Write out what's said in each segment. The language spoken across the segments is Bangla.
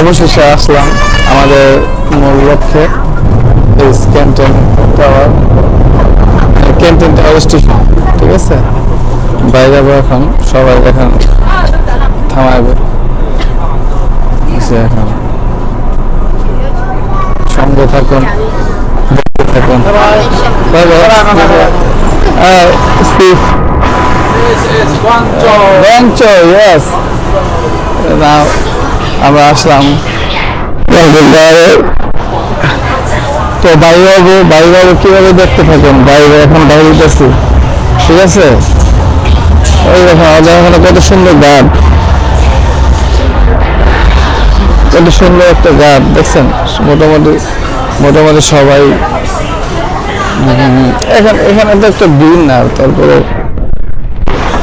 অবশেষে আসলাম আমাদের মূল লক্ষ্যে canteen tower. Canteen tower station ঠিক আছে? বাইরে যাব এখন সবাই এখন থামাবে। এখন সঙ্গে থাকুন থাকুন। yes. Now, আমরা আসলাম। তো বাইরে বাইরে কীভাবে দেখতে থাকেন? বাইরে এখন বাইরে গেছি ঠিক আছে? ওই দেখো কত সুন্দর গান। কত সুন্দর একটা গান, দেখছেন? মোটামুটি মোটামুটি সবাই এখানে এখানে তো একটা দিন না, তারপরে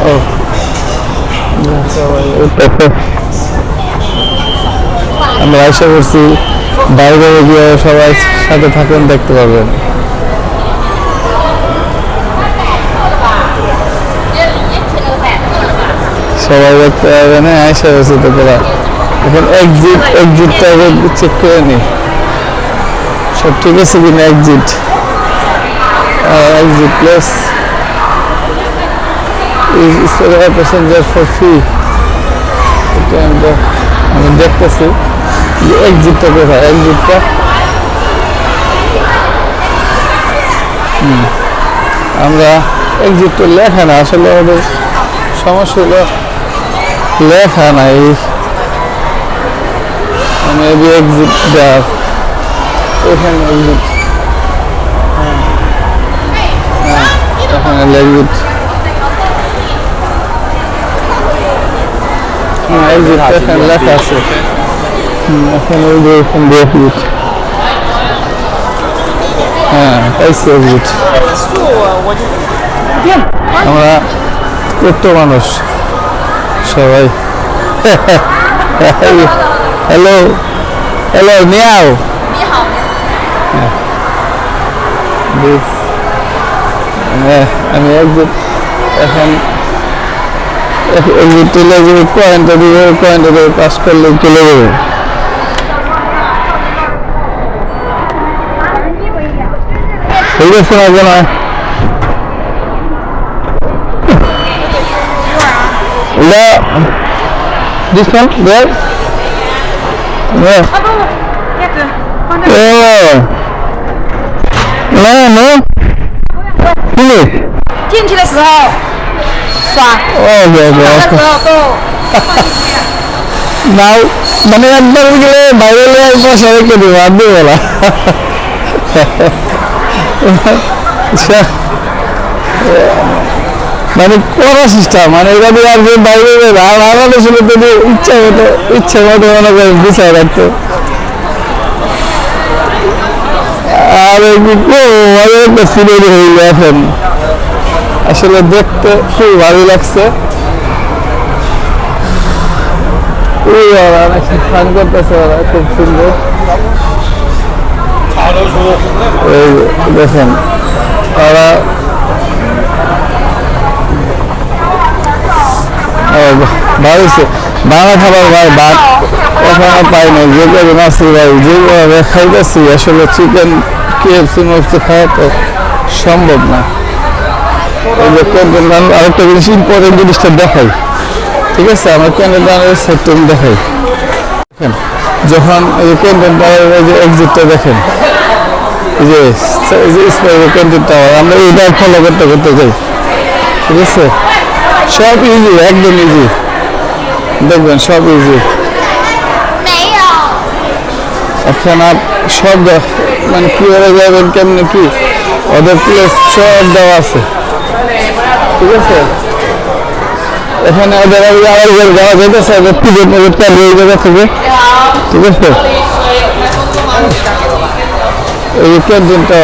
ও। সবাই আমরা আশা করছি বাইরে গিয়ে সবাই সাথে থাকুন, দেখতে পাবেন সবাই দেখতে পাবে না আশা করছি তো তোরা এখন এক্সিট এক্সিটটা চেক করে নি। সব ঠিক আছে কিনা exit exit place is a passenger for এটা আমরা আমি দেখতেছি। এক্সিটটা কোথায় এক্সিটটা আমরা এক্সিট তো লেখা না, আসলে আমাদের সমস্যা হলো লেখা নাই। মেবি এক্সিট দেওয়ার এখানে এক্সিট এখানে এক্সিট হ্যাঁ এক্সিট এখানে লেখা আছে। এখানে ওই যে হ্যাঁ পাইছি এক্সিট আমরা কত মানুষ, সবাই। হ্যালো হ্যালো নিয়াও আমি এক্সিট এখন এক্সিট চলে যাবে পয়েন্টটা দিবে পয়েন্টটা দিবে পাস করলে চলে যাবে। 谁的送到过来？来、yeah.，this one，来、yeah. 来。啊，来，来。兄弟。进去的时候，刷。哦，对。的时候都。哈哈。那，那那那那那那那那那那那那那那那那那那 মানে করা সিস্টেম মানে এটা দিয়ে আর যে বাইরে আর ছিল যদি ইচ্ছা মতো ইচ্ছা মতো মনে করে বিচার রাখতো আর সিনারি হইল এখন। আসলে দেখতে খুব ভালো লাগছে। ওই ওরা, খুব সুন্দর। দেখেন ভালো বাংলা খাবার ভাই পাই আসছি ভাই যেভাবে খাইতেছি। আসলে চিকেন কেএফসি খাওয়া তো সম্ভব না। এই যে আরেকটা জিনিস ইম্পর্টেন্ট জিনিসটা দেখাই। ঠিক আছে? আমার ক্যান্ডিডেটের সেটটা দেখাই। দেখেন, যখন এই টাওয়ারের যে এক্সিটটা দেখেন যে যে টাওয়ার, আমরা এইটা ফলো করতে করতে যাই। ঠিক আছে? সব ইজি একদম ইজি দেখবেন, সব ইজি এখন আপ সব মানে কীভাবে যাবেন কেমনি কি? ওদের প্লেস সব দেওয়া আছে। ঠিক আছে? এখানে ওদের আবার বের যাওয়া যেতেছে ওদের টিকিট দিয়ে জায়গা থেকে ঠিক আছে? এই ক্যান্টিনটা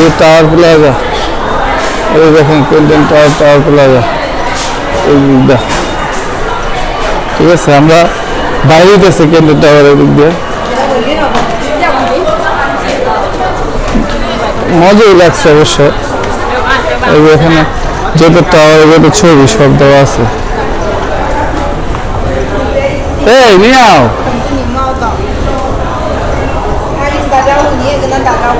এই টাওয়ার প্লাজা এই দেখেন ক্যান্টিন টাওয়ার টাওয়ার প্লাজা এই দিকটা। ঠিক আছে, আমরা বাইরে গেছি ক্যান্টিন টাওয়ারের দিক দিয়ে। মজাই লাগছে অবশ্য। এই এখানে যত টাওয়ার যত ছবি সব দেওয়া আছে। এই মিয়াও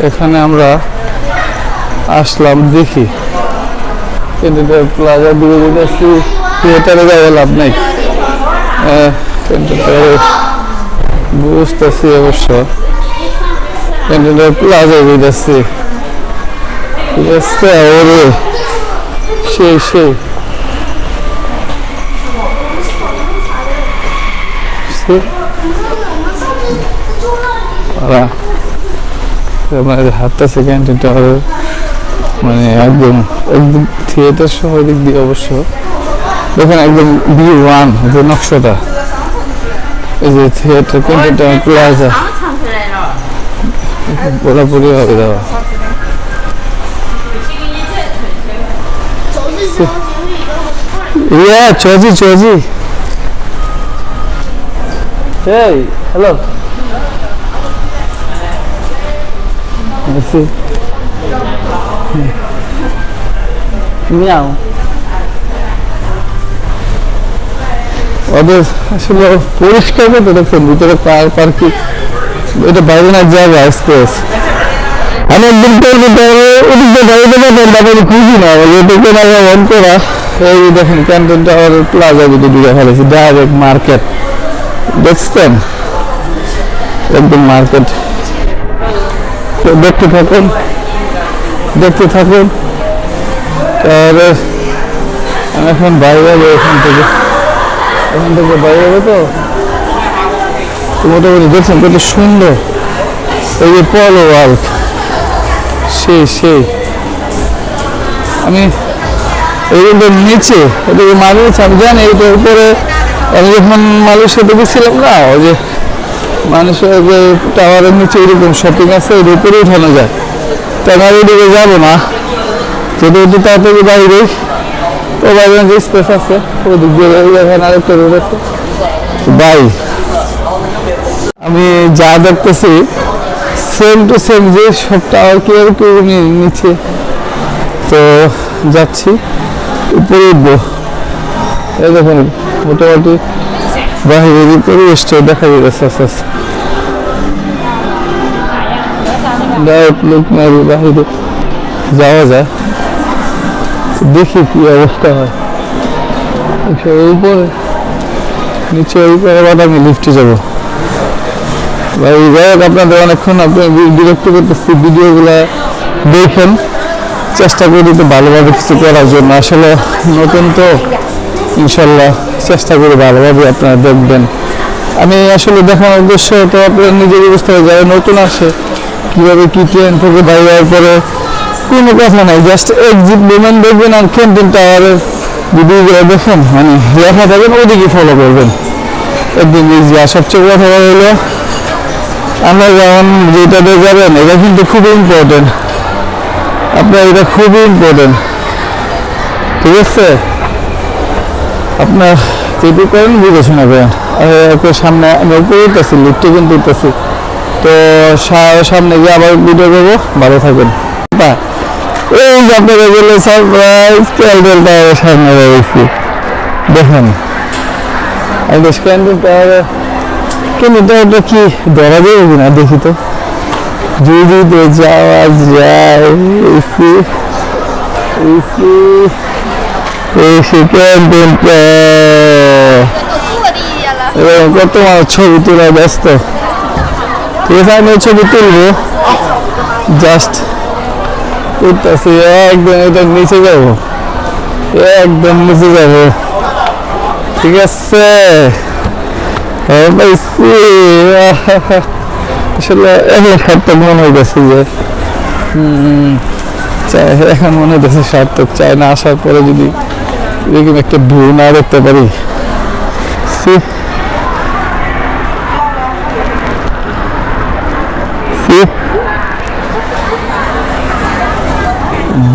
এখানে আমরা আসলাম দেখি। কিন্তু প্লাজা দিয়ে দিতেছি থিয়েটারে যাওয়া লাভ নাই। তো বুঝতেছি অবশ্য। প্লাজা আছে ওরে। সেই সেই। মানে হাতটা থেকে অ্যান্টিটা মানে একদম একদম থিয়েটার সহ দিক দিয়ে অবশ্য। দেখেন একদম বি ওয়ান যে নকশাটা। এই যে থিয়েটার ক্যান্টিনটা প্লাজা পুরোপুরি হবে দেওয়া ইয়া চৌজি চৌজি এই হ্যালো মিয়াও ওদের আসলে পরিষ্কার করতে দেখছেন ভিতরে পার পার্কিং। এটা বাইরে না জায়গা স্পেস আমি একদিন করব ওদিক গাড়িতে পাবেন তারপরে খুঁজি না। এদিকে না অন করা। এই দেখেন, ক্যান্টিন টাওয়ার প্লাজা যদি ফেলেছি ডাইরেক্ট মার্কেট দেখছেন? একদম মার্কেট তো দেখতে থাকুন। দেখতে থাকুন। তাহলে আমি এখন বাইরে যাব এখান থেকে। এখান থেকে বাইরে যাব তো? তো মোটামুটি দেখছেন কত সুন্দর। এই যে পলো ওয়ার্ল্ড সেই সেই। আমি এইগুলোর নিচে, এদিকে মানুষ আমি জানি এইটার উপরে আমি যখন মানুষের দিকে ছিলাম না, ওই যে মানুষের যে টাওয়ারের নিচে এরকম শপিং আছে, এর উপরে উঠানো যায়। তো আমি আর ওইদিকে যাব না। যদি একটু তাড়াতাড়ি বাইরে, তো বাইরে যে স্পেস আছে। ওদিক দিয়ে এখানে আরেকটা বাই আমি যা দেখতেছি সেম টু সেম যে সব টাওয়ার কি এরকম নিচে তো যাচ্ছি, উপরে উঠবো। এই দেখুন, মোটামুটি বাহিরের পরিবেশটা দেখা যাচ্ছে, আস্তে আস্তে। যাওয়া যায় দেখি কি অবস্থা হয় উপরে নিচে আমি লিফটে যাব ভাই আপনাদের অনেকক্ষণ আপনি বিরক্ত করতেছি ভিডিওগুলো দেখেন। চেষ্টা করি তো ভালোভাবে কিছু করার জন্য। আসলে নতুন তো। ইনশাল্লাহ চেষ্টা করি ভালোভাবে আপনারা দেখবেন। আমি আসলে দেখানোর উদ্দেশ্য তো আপনারা নিজের হবে যারা নতুন আসে কীভাবে কী ট্রেন থেকে বাইরে হওয়ার পরে কোনো কথা নাই জাস্ট এক্সিট মুভমেন্ট দেখবেন আর ক্যান্টিন টাওয়ারের ভিডিওগুলো দেখেন মানে লেখা থাকবেন ওদিকে ফলো করবেন। একদিন আর সবচেয়ে কথা হলো, আমরা যেমন যেটাতে যাবেন, এটা কিন্তু খুবই ইম্পর্টেন্ট আপনার এটা খুবই ইম্পর্টেন্ট ঠিক আছে? আপনার যেটি করেন বিবেচনা করেন সামনে, আমি উপরে উঠতেছি লিফটে কিন্তু উঠতেছি তো সামনে গিয়ে আবার ভিডিও করব ভালো থাকবেন। এই যে বলে সারপ্রাইজ সামনে রয়েছি। দেখেন। আমাদের ক্যান্ডেল কি ক্যান্ডেল কি না দেখি তো। যদি যাওয়া যায় এসি কত ছবি তোলা ব্যস্ত। আমি ছবি তুলবো জাস্ট উঠতেছি একদম এটা নিচে যাব একদম নিচে যাব ঠিক আছে। হ্যাঁ পাইছি আসলে এখন সার্থক মনে যে এখন মনে সার্থক, চাই না, আসার পরে যদি একটা ভিউ না দেখতে পারি। দেখি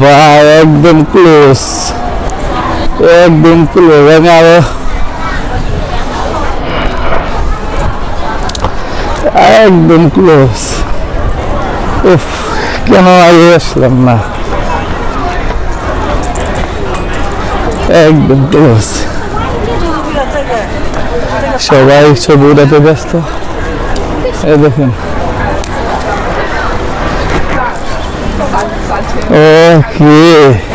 বা একদম ক্লোজ একদম ক্লোজ আমি আরও একদম ক্লোজ উফ, কেন আগে আসলাম না? একদম ক্লোজ সবাই ছবি উঠাতে ব্যস্ত। এ দেখেন। Okay.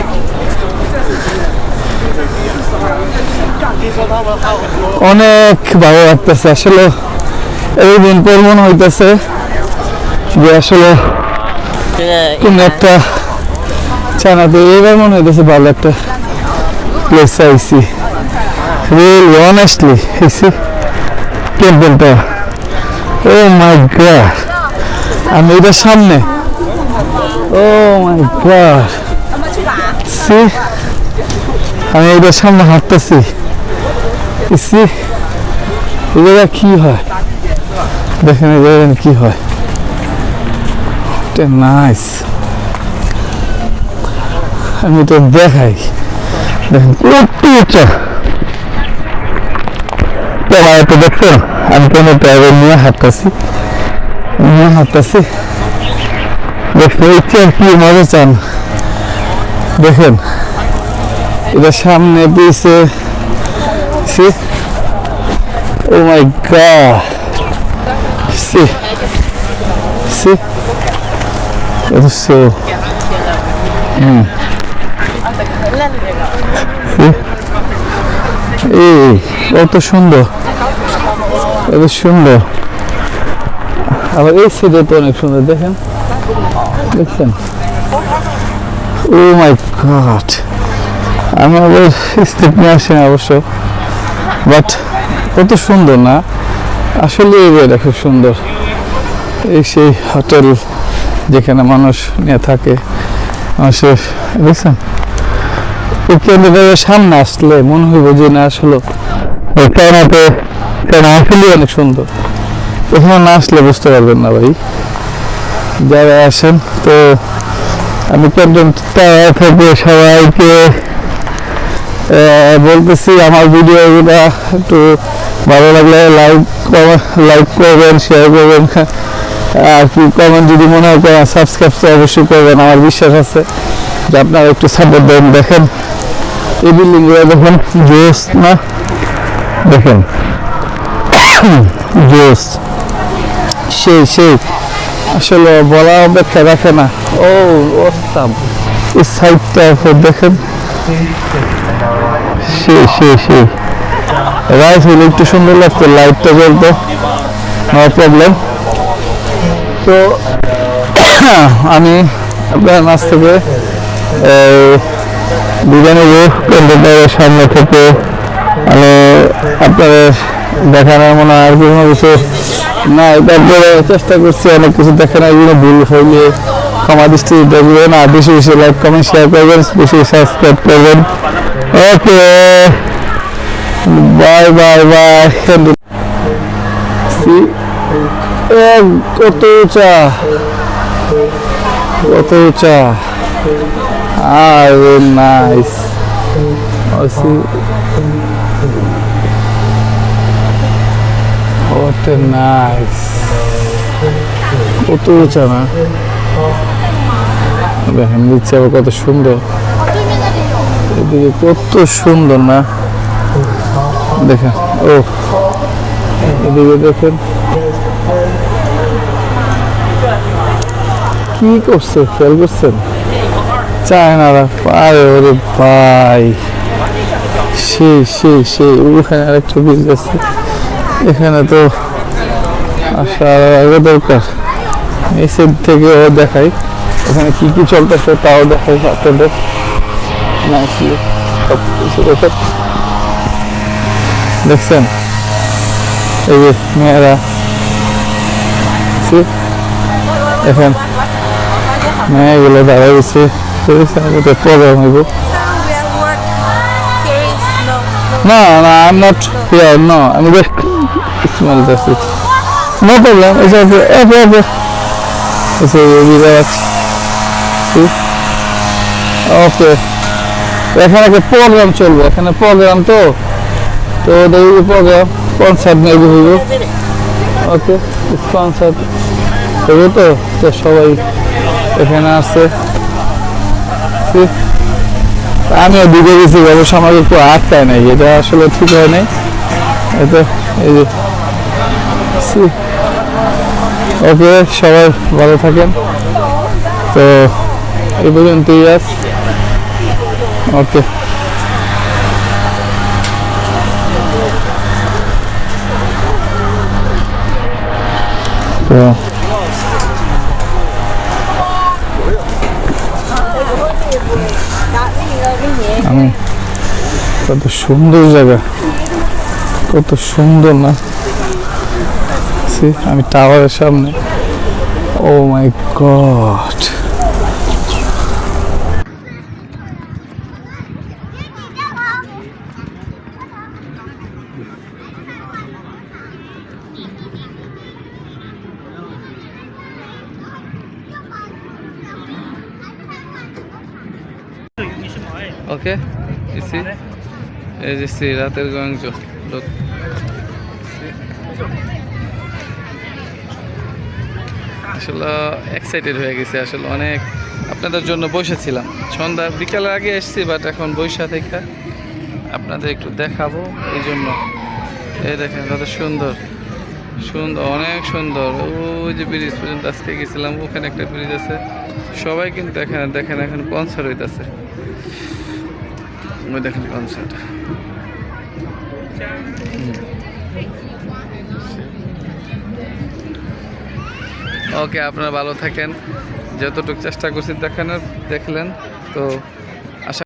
অনেক ভালো লাগতেছে, আসলে এই দিন পর মনে হইতেছে যে আসলে কোন একটা চানা তো এবার মনে হইতেছে ভালো একটা place I see really honestly AC টেম্পলটা ও মাই গড আমি এটার সামনে Oh my god. See? আমি এটার সামনে হাঁটতেছি। সি এগুলো কি হয়? দেখেন দেখেন কি হয়। নাইস আমি তো দেখাই। দেখেন কটি উচ্চা তো দেখছেন, আমি কোনো ড্রাইভার নিয়ে হাঁটতেছি। নিয়ে হাঁটতেছি। দেখতে ইচ্ছেন কি মজা চান। দেখেন এটা সামনে পিছে ও মাই গা সি সি হুম। এই কত সুন্দর, এত সুন্দর। আবার এই সাইডে তো অনেক সুন্দর, দেখেন। দেখছেন? Oh my god. আমি আবার স্টেপ নিয়ে আসি না অবশ্য। বাট কত সুন্দর না? আসলে এই খুব সুন্দর। এই সেই হোটেল যেখানে মানুষ নিয়ে থাকে। মানুষের, দেখছেন? এই সামনে আসলে মনে হইব যে না, আসলো এই কেন আসলে অনেক সুন্দর। এখানে না আসলে বুঝতে পারবেন না ভাই। যারা আছেন, তো আমি কেমন থেকে সবাইকে বলতেছি আমার ভিডিওগুলো একটু ভালো লাগলে লাইক লাইক করবেন শেয়ার করবেন, আর কি কমেন্ট যদি মনে হয় করেন সাবস্ক্রাইব তো অবশ্যই করবেন, আমার বিশ্বাস আছে যে আপনারা একটু সাপোর্ট দেন, দেখেন। এই বিল্ডিংগুলো দেখুন, জোস না? দেখেন। জোস। সেই সেই। আসলে বলা অপেক্ষা রাখে না। ও ওস্তাব এই সাইডটা দেখেন। সে সে সে। রাইস হইলে একটু সুন্দর লাগতো লাইটটা বলতো নো প্রবলেম তো আমি আপনার নাচ থেকে বিরিয়ানি রোড সামনে থেকে। আমি আপনাদের দেখানোর মনে আর কোনো কিছু না তারপরে চেষ্টা করছি, অনেক কিছু দেখানোর জন্য ভুল হইলে ক্ষমা দৃষ্টি দেখবেন আর বেশি বেশি লাইক কমেন্ট শেয়ার করবেন, বেশি সাবস্ক্রাইব করবেন। ওকে বাই বাই বাই কত উঁচা? কত উঁচা? আর নাইস oh, What a কত উঁচা না দেখেন নিচে আবার কত সুন্দর। এদিকে কত সুন্দর না? দেখেন, ও। এদিকে দেখেন। কি করছে? খেয়াল করছেন? চায় চায়নারা পায় ওরে ভাই। সে সে সে ওখানে আরেকটা বিল আছে। এখানে তো আসার আগে দরকার। মেসেজ থেকে ও দেখাই। এখানে কি কি চলতেছে তাও দেখাই আপনাদের। সব কিছু দেখছেন? এই যে মেয়েরা এখন মেয়েগুলো দাঁড়াইছে। পরে আমি No, no, I'm not here. No, I'm just smell this. No problem. It's over. Over. okay. It's okay. Relax. See? Okay. এখানে একটা প্রোগ্রাম চলবে এখানে প্রোগ্রাম তো তো দেখি প্রোগ্রাম কনসার্ট মেবি হইব ওকে কনসার্ট হইব তো তো সবাই এখানে আসছে আমিও দিকে গেছি অবশ্য আমাকে একটু আটকায় নাই, এটা আসলে ঠিক হয় নাই। এটা, এই যে ওকে, সবাই ভালো থাকেন। তো, এই পর্যন্তই আস ওকে। তো আমি কত সুন্দর জায়গা। কত সুন্দর না? আমি টাওয়ারের সামনে। ও মাই গড ওকে ইসি এই যে রাতের গঞ্জ লোক। আসলে এক্সাইটেড হয়ে গেছে, আসলে অনেক আপনাদের জন্য বসেছিলাম। সন্ধ্যা বিকালের আগে এসেছি বাট এখন বৈশা থেকে আপনাদের একটু দেখাবো, এই জন্য। এই দেখেন, কত সুন্দর। সুন্দর, অনেক সুন্দর। ওই যে ব্রিজ পর্যন্ত আজকে গেছিলাম, ওখানে একটা ব্রিজ আছে। সবাই কিন্তু এখানে দেখেন, এখন কনসার্ট হইতেছে। ওই দেখেন কনসার্ট ওকে আপনারা ভালো থাকেন। যতটুকু চেষ্টা করছি দেখানোর দেখলেন। তো